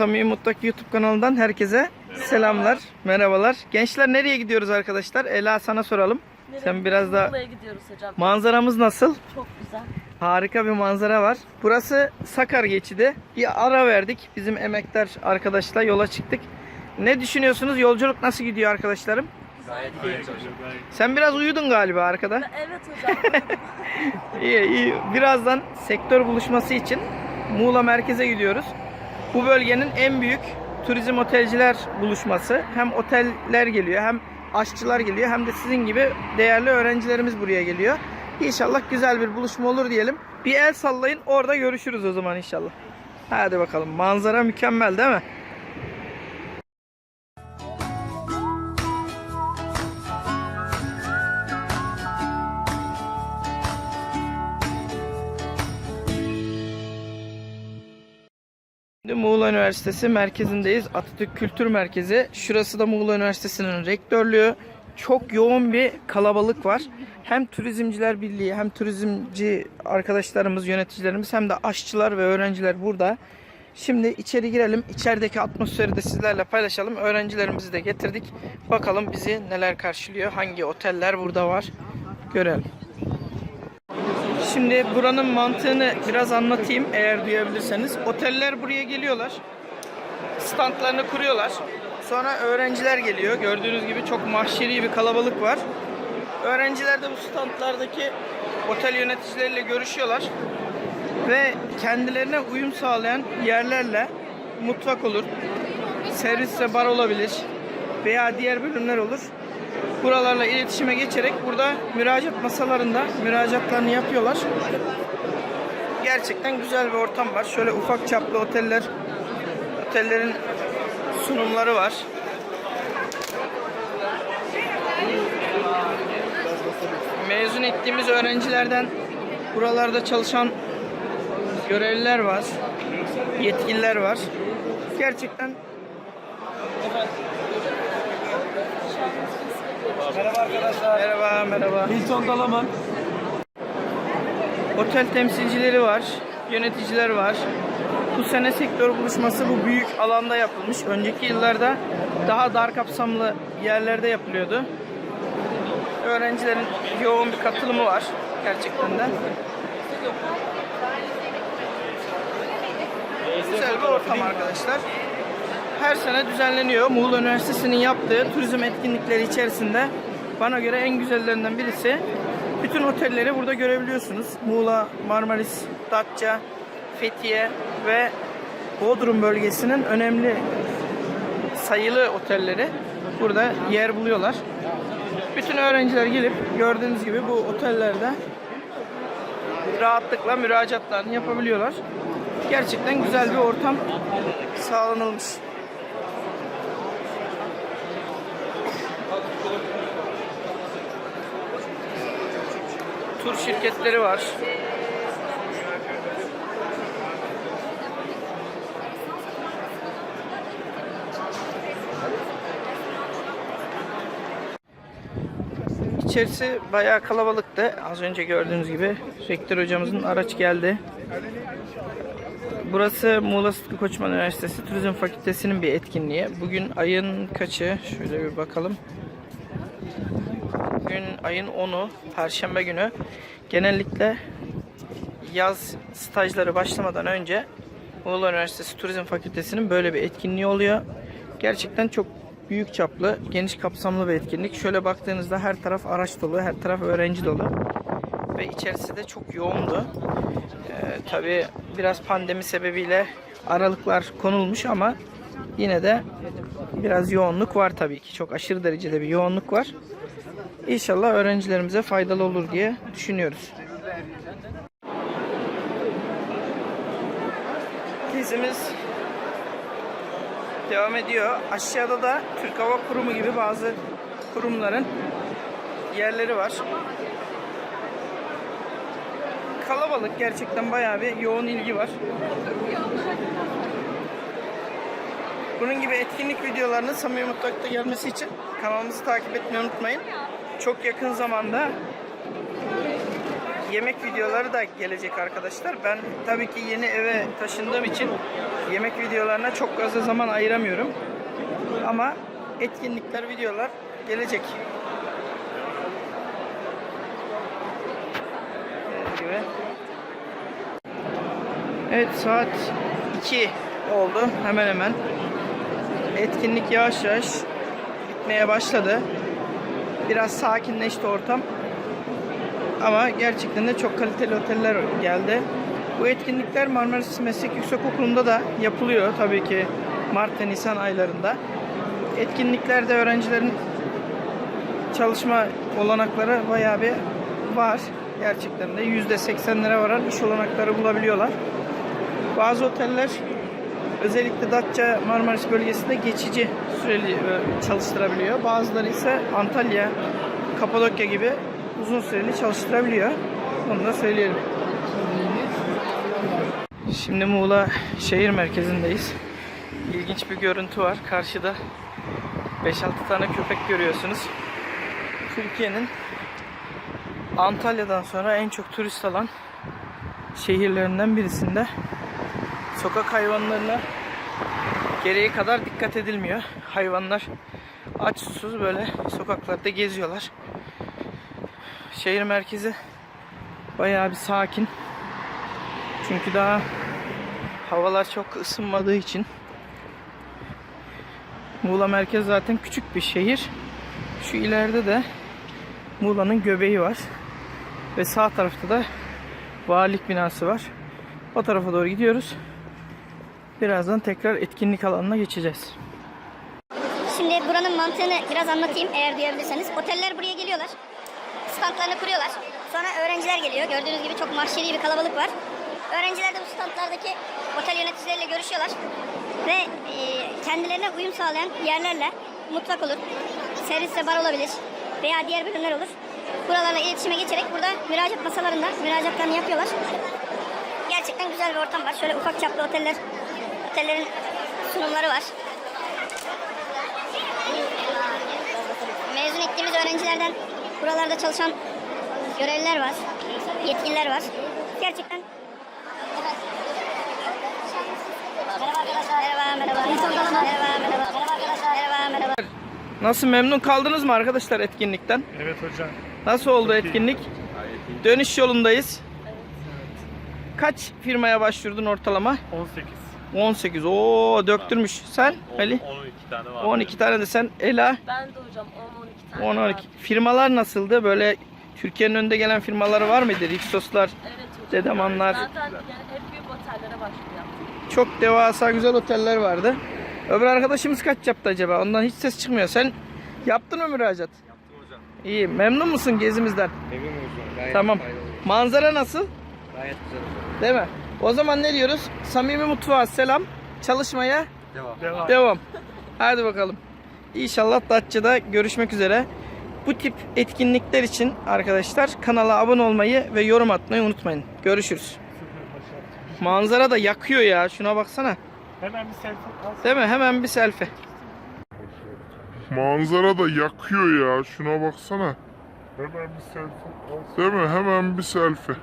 Samimi Mutlak YouTube kanalından herkese selamlar, merhabalar. Gençler nereye gidiyoruz arkadaşlar? Ela sana soralım. Sen biraz da Muğla'ya gidiyoruz hocam. manzaramız nasıl? Çok güzel. Harika bir manzara var. Burası Sakar Geçidi. Bir ara verdik. Bizim emektar arkadaşla yola çıktık. Ne düşünüyorsunuz? Yolculuk nasıl gidiyor arkadaşlarım? Sen biraz uyudun galiba arkada. Evet hocam. İyi iyi. Birazdan sektör buluşması için Muğla merkeze gidiyoruz. Bu bölgenin en büyük turizm otelciler buluşması. Hem oteller geliyor hem aşçılar geliyor hem de sizin gibi değerli öğrencilerimiz buraya geliyor. İnşallah güzel bir buluşma olur diyelim. Bir el sallayın orada görüşürüz o zaman inşallah. Hadi bakalım manzara mükemmel değil mi? Muğla Üniversitesi merkezindeyiz. Atatürk Kültür Merkezi. Şurası da Muğla Üniversitesi'nin rektörlüğü. Çok yoğun bir kalabalık var. Hem Turizmciler Birliği hem turizmci arkadaşlarımız, yöneticilerimiz hem de aşçılar ve öğrenciler burada. Şimdi içeri girelim. İçerideki atmosferi de sizlerle paylaşalım. Öğrencilerimizi de getirdik. Bakalım bizi neler karşılıyor. Hangi oteller burada var. Görelim. Şimdi buranın mantığını biraz anlatayım eğer duyabilirseniz. Oteller buraya geliyorlar. Standlarını kuruyorlar. Sonra öğrenciler geliyor. Gördüğünüz gibi çok mahşeri bir kalabalık var. Öğrenciler de bu standlardaki otel yöneticileriyle görüşüyorlar. Ve kendilerine uyum sağlayan yerlerle mutfak olur, servis ve bar olabilir veya diğer bölümler olur. Buralarla iletişime geçerek burada müracaat masalarında müracaatlarını yapıyorlar. Gerçekten güzel bir ortam var. Şöyle ufak çaplı oteller, otellerin sunumları var. Mezun ettiğimiz öğrencilerden buralarda çalışan görevliler var, yetkililer var. Gerçekten Merhaba arkadaşlar. merhaba merhaba. Hilton Dalaman. Otel temsilcileri var, yöneticiler var. Bu sene sektör buluşması bu büyük alanda yapılmış. Önceki yıllarda daha dar kapsamlı yerlerde yapılıyordu. Öğrencilerin yoğun bir katılımı var gerçekten de. Güzel bir ortam arkadaşlar. Her sene düzenleniyor. Muğla Üniversitesi'nin yaptığı turizm etkinlikleri içerisinde bana göre en güzellerinden birisi. Bütün otelleri burada görebiliyorsunuz. Muğla, Marmaris, Datça, Fethiye ve Bodrum bölgesinin önemli sayılı otelleri burada yer buluyorlar. Bütün öğrenciler gelip gördüğünüz gibi bu otellerde rahatlıkla müracaatlarını yapabiliyorlar. Gerçekten güzel bir ortam sağlanılmış. Tur şirketleri var. İçerisi bayağı kalabalıktı. Az önce gördüğünüz gibi rektör hocamızın araç geldi. Burası Muğla Sıtkı Koçman Üniversitesi Turizm Fakültesi'nin bir etkinliği. Bugün ayın kaçı? Şöyle bir bakalım. Bugün ayın 10'u, Perşembe günü. Genellikle yaz stajları başlamadan önce Muğla Üniversitesi Turizm Fakültesi'nin böyle bir etkinliği oluyor. Gerçekten çok büyük çaplı, geniş kapsamlı bir etkinlik. Şöyle baktığınızda her taraf araç dolu, her taraf öğrenci dolu. Ve içerisi de çok yoğundu. Ee, tabii biraz pandemi sebebiyle aralıklar konulmuş ama yine de biraz yoğunluk var tabii ki. Çok aşırı derecede bir yoğunluk var. İnşallah öğrencilerimize faydalı olur diye düşünüyoruz. Gezimiz devam ediyor. Aşağıda da Türk Hava Kurumu gibi bazı kurumların yerleri var. Kalabalık gerçekten bayağı bir yoğun ilgi var. Bunun gibi etkinlik videolarının Samimi Mutfak'ta gelmesi için kanalımızı takip etmeyi unutmayın. Çok yakın zamanda yemek videoları da gelecek arkadaşlar. Ben tabii ki yeni eve taşındığım için yemek videolarına çok fazla zaman ayıramıyorum. Ama etkinlikler, videolar gelecek. Evet saat 2 oldu hemen hemen. Etkinlik yavaş yavaş bitmeye başladı. Biraz sakinleşti ortam. Ama gerçekten de çok kaliteli oteller geldi. Bu etkinlikler Marmaris Meslek Yüksekokulu'nda da yapılıyor tabii ki Mart ve Nisan aylarında. Etkinliklerde öğrencilerin çalışma olanakları bayağı bir var. Gerçekten de %80'lere varan iş olanakları bulabiliyorlar. Bazı oteller özellikle Datça Marmaris bölgesinde geçici süreli e, çalıştırabiliyor. Bazıları ise Antalya, Kapadokya gibi uzun süreli çalıştırabiliyor. Onu da söyleyelim. Şimdi Muğla şehir merkezindeyiz. İlginç bir görüntü var. Karşıda 5-6 tane köpek görüyorsunuz. Türkiye'nin Antalya'dan sonra en çok turist alan şehirlerinden birisinde sokak hayvanlarına gereği kadar dikkat edilmiyor. Hayvanlar aç susuz böyle sokaklarda geziyorlar. Şehir merkezi bayağı bir sakin. Çünkü daha havalar çok ısınmadığı için Muğla merkez zaten küçük bir şehir. Şu ileride de Muğla'nın göbeği var. Ve sağ tarafta da valilik binası var. O tarafa doğru gidiyoruz. Birazdan tekrar etkinlik alanına geçeceğiz. Şimdi buranın mantığını biraz anlatayım eğer duyabilirseniz. Oteller buraya geliyorlar. Standlarını kuruyorlar. Sonra öğrenciler geliyor. Gördüğünüz gibi çok mahşeri bir kalabalık var. Öğrenciler de bu standlardaki otel yöneticileriyle görüşüyorlar. Ve e, kendilerine uyum sağlayan yerlerle mutfak olur, servis ve bar olabilir veya diğer bölümler olur. Buralarla iletişime geçerek burada müracaat masalarında müracaatlarını yapıyorlar. Gerçekten güzel bir ortam var. Şöyle ufak çaplı oteller, otellerin sunumları var. Mezun ettiğimiz öğrencilerden buralarda çalışan görevliler var, yetkililer var. Gerçekten Merhaba arkadaşlar. Merhaba, merhaba. Merhaba, merhaba. Merhaba arkadaşlar. Merhaba, merhaba. Nasıl memnun kaldınız mı arkadaşlar etkinlikten? Evet hocam. Nasıl oldu etkinlik? Dönüş yolundayız. Kaç firmaya başvurdun ortalama? 18. 18. Oo döktürmüş. Sen Ali? 12 tane var. 12 tane de sen. Ela? Ben de hocam 10-12 tane 10 var. 12. Firmalar nasıldı? Böyle Türkiye'nin önde gelen firmaları var mıydı? Rixoslar, Evet hocam. Dedemanlar. Zaten yani hep büyük otellere başvuru yaptım. Çok devasa güzel oteller vardı. Öbür arkadaşımız kaç yaptı acaba? Ondan hiç ses çıkmıyor. Sen yaptın mı müracaat? Yaptım hocam. İyi. Memnun musun gezimizden? Memnun hocam. Gayet Tamam. faydalı. Manzara nasıl? Gayet güzel hocam. Değil mi? O zaman ne diyoruz? Samimi mutfağa selam. Çalışmaya Devam. Devam. devam. Hadi bakalım. İnşallah Datça'da görüşmek üzere. Bu tip etkinlikler için arkadaşlar kanala abone olmayı ve yorum atmayı unutmayın. Görüşürüz. Manzara da yakıyor ya. Şuna baksana. Hemen bir selfie. Değil mi? Hemen bir selfie. Manzara da yakıyor ya. Şuna baksana. Hemen bir selfie. Değil mi? Hemen bir selfie.